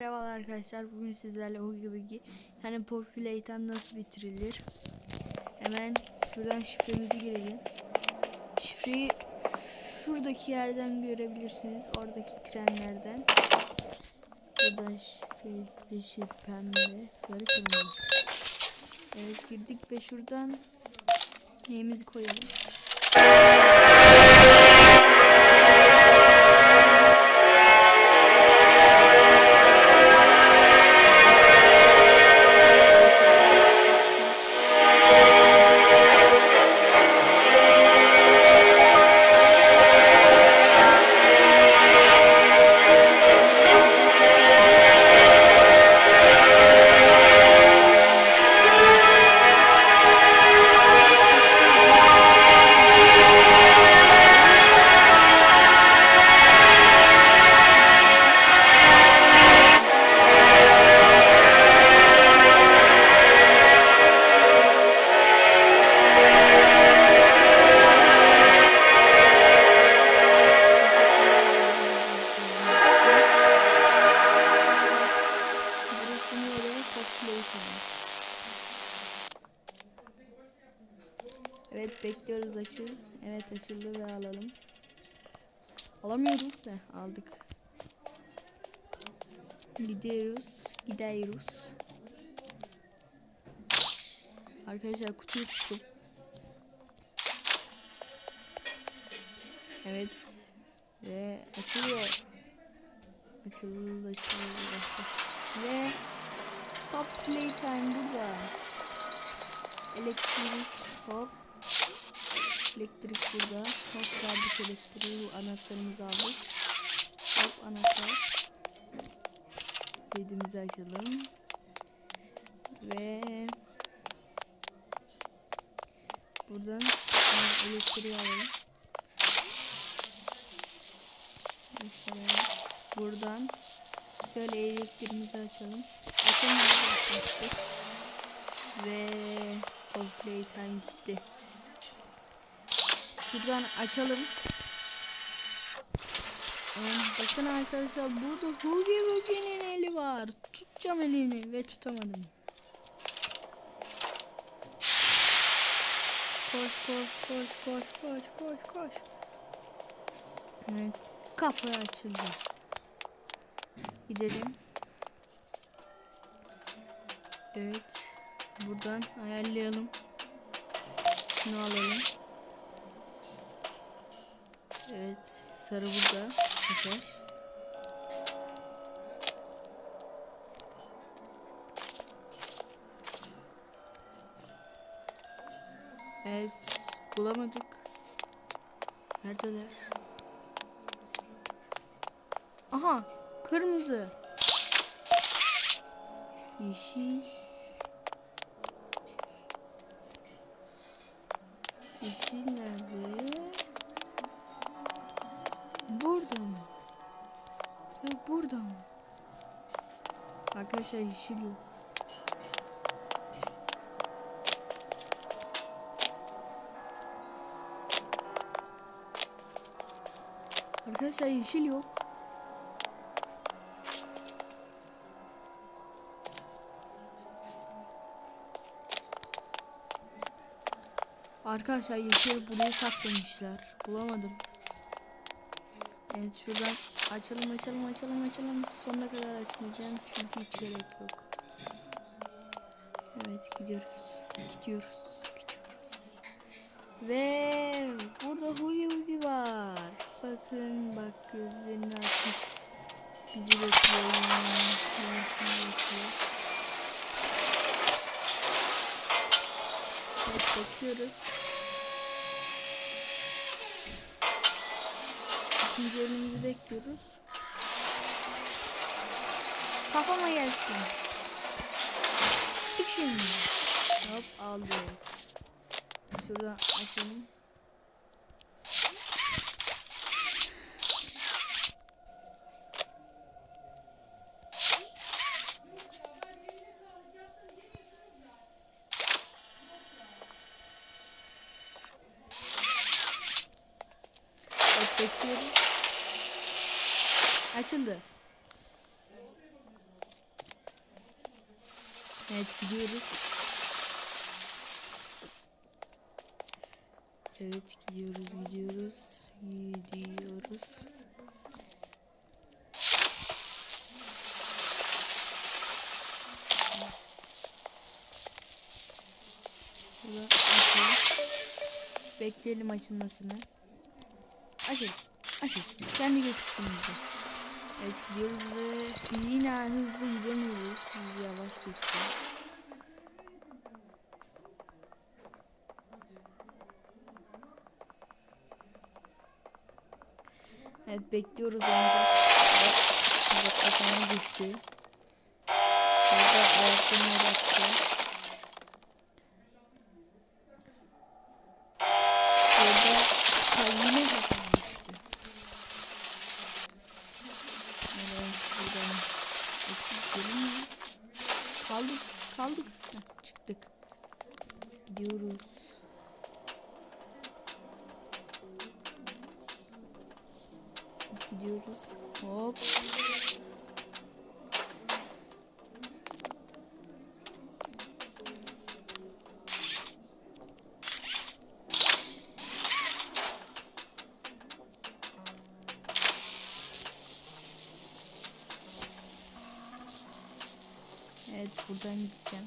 Merhaba arkadaşlar bugün sizlerle Hugi Bugi yani Populate'den nasıl bitirilir? Hemen şuradan şifremizi girelim. Şifreyi şuradaki yerden görebilirsiniz oradaki trenlerden. Buradan şifre yeşil pembe sarı kırmızı. Evet girdik ve şuradan neyimizi koyalım açıl. Evet açıldı ve alalım. Alamıyoruz da aldık. Gidiyoruz. Gidiyoruz. Arkadaşlar kutuyu tuttum. Evet. Ve açılıyor. Açıldı, açıldı, açıldı. Ve Pop Playtime burada. Elektrik hop. Elektrik burada. Hop verdik elektriği. Bu anahtarımızı aldık. Hop anahtar. Kedimizi açalım. Ve buradan elektriği alalım. Mesela buradan şöyle elektriğimizi açalım. Açamıyoruz Ve Cold Playtime gitti. Şuradan açalım. Bakın arkadaşlar burada Hugi Bugi'nin eli var. Tutacağım elini ve tutamadım. Koş koş koş koş koş koş koş. Evet. Kapı açıldı. Gidelim. Evet. Buradan ayarlayalım. Şunu alalım. Evet. Sarı burada. Güzel. Evet. Bulamadık. Neredeler? Aha. Kırmızı. Yeşil. Yeşil nerede? Burada mı? Ya burada mı? Arkadaşlar yeşil yok. Arkadaşlar yeşil yok. Arkadaşlar yeşil buraya saklamışlar. Bulamadım. Evet şuradan açalım açalım açalım açalım. Sonuna kadar açmayacağım çünkü hiç gerek yok. Evet gidiyoruz. Gidiyoruz. Gidiyoruz. Ve burada Hugi Hugi var. Bakın bak gözlerini açmış. Bizi bekliyor. Evet bekliyoruz. İkinci önümüzü bekliyoruz. Kafama gelsin. Tık şimdi. Hop aldı. Şuradan açalım. Evet, bekliyorum. Açıldı. Evet gidiyoruz. Evet gidiyoruz gidiyoruz gidiyoruz. Bekleyelim açılmasını. Açıl. Açıl. Kendi geçsin bizi. Evet gidiyoruz ve yine hızlı gidemiyoruz. Biz yavaş geçiyor. Evet bekliyoruz ancak Evet düştü. Burada ayaklarına baktı. Burada ha, yine kafama düştü. Evet buradan eşit gelemiyoruz. Kaldık kaldık. Heh, çıktık. Gidiyoruz. Biz gidiyoruz. Hop. Evet buradan gideceğim. Buradan şöyle gideceğim. Böyle yapalım. Şurada çok çok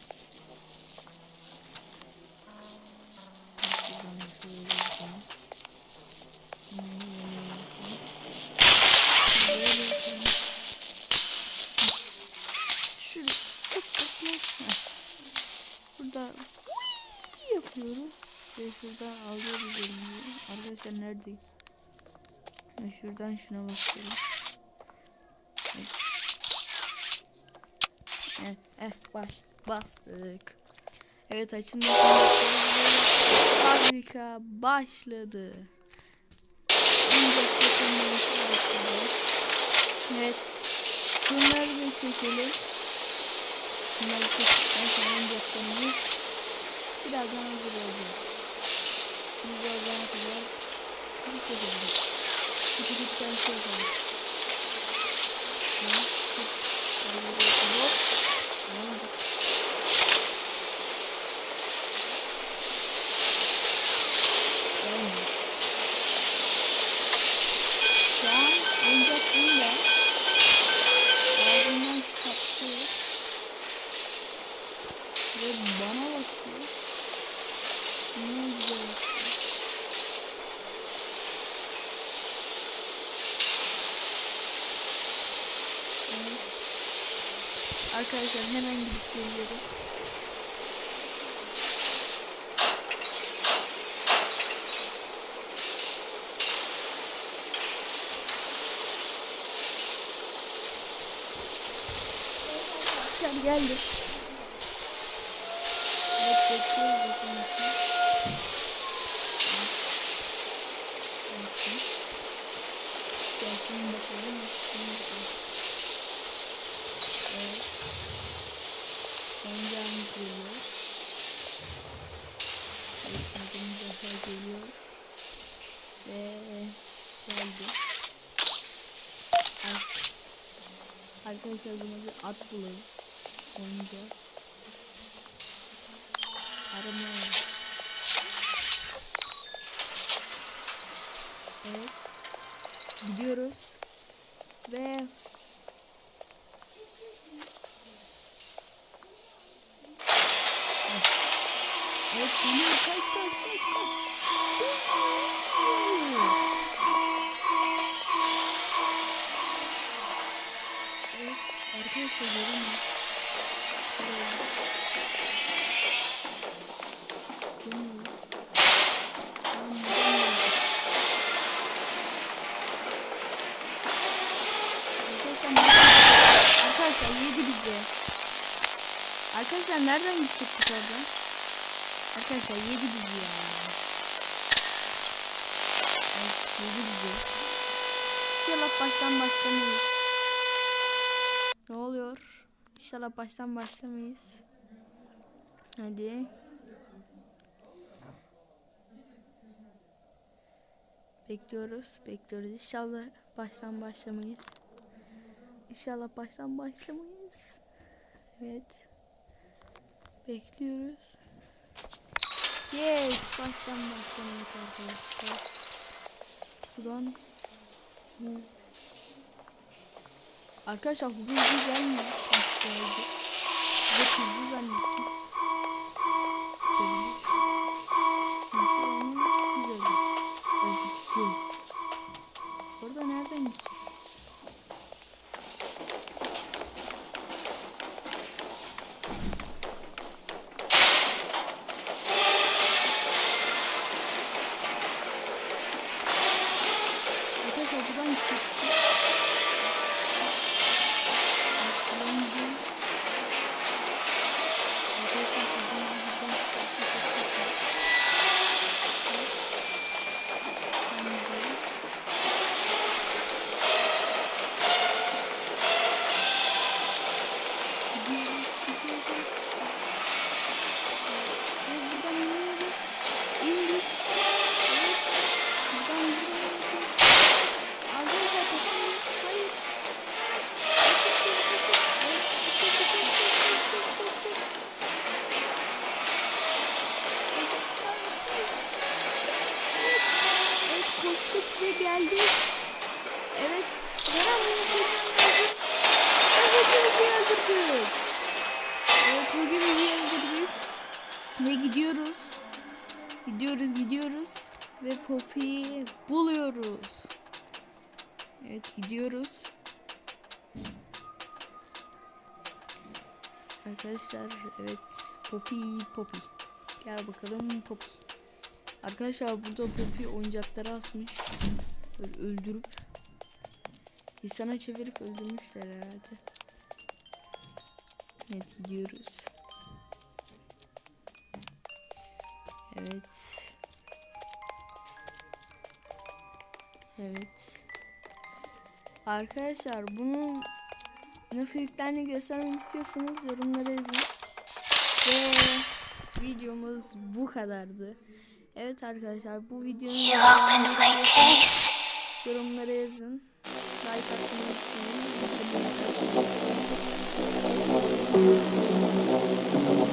Heh. Burada yapıyoruz. Ve şuradan alıyoruz elimizi. Arkadaşlar neredeyim? Şuradan şuna basıyorum. Evet, eh, baş, bastık. Evet açılma fabrika başladı. Evet. Bunları da çekelim. Bunları çektikten sonra birazdan hazır olacak. Biz de o zamana kadar bir çekelim. Bitirdikten sonra Arkadaşlar hemen gidip geliyorum. Sen geldi. Evet bekliyoruz bakılmasını. Gelsin. Gelsin bakalım. Gelsin bakalım. Evet. Oyuncağımız geliyor. Evet, oyuncağımız daha geliyor. Ve geldi. Ar- Arkadaşlar buna bir at bulalım. Oyuncak. Arama. Evet. Gidiyoruz. Ve Evet, geliyor. Kaç kaç kaç kaç. Evet, arkadaşlar görün Arkadaşlar yedi bizi. Arkadaşlar nereden gidecektik oradan? Arkadaşlar yedi bizi ya. Evet yedi bizi. İnşallah baştan başlamayız. Ne oluyor? İnşallah baştan başlamayız. Hadi. Bekliyoruz, bekliyoruz. İnşallah baştan başlamayız. İnşallah baştan başlamayız. Evet. Bekliyoruz. Yes. Baştan başlamak arkadaşlar. Buradan bu. Arkadaşlar bu hızlı gelmiyor. Çok hızlı zannettim. Öldük. Öldüreceğiz. Orada nereden gidecek? Koştuk ve geldik. Evet, Kerem bunu çekti. Evet, Togi'yi öldürdük. Evet, Togi'yi öldürdük. Ve gidiyoruz. Gidiyoruz, gidiyoruz. Ve Poppy'yi buluyoruz. Evet, gidiyoruz. Arkadaşlar, evet, Poppy, Poppy. Gel bakalım Poppy. Arkadaşlar burada Poppy oyuncakları asmış. Böyle öldürüp insana çevirip öldürmüşler herhalde. Evet gidiyoruz. Evet. Evet. Arkadaşlar bunun nasıl yüklendiğini göstermemi istiyorsanız yorumlara yazın. Ve videomuz bu kadardı. Evet arkadaşlar bu videonun yorumlara yazın. Like atmayı unutmayın.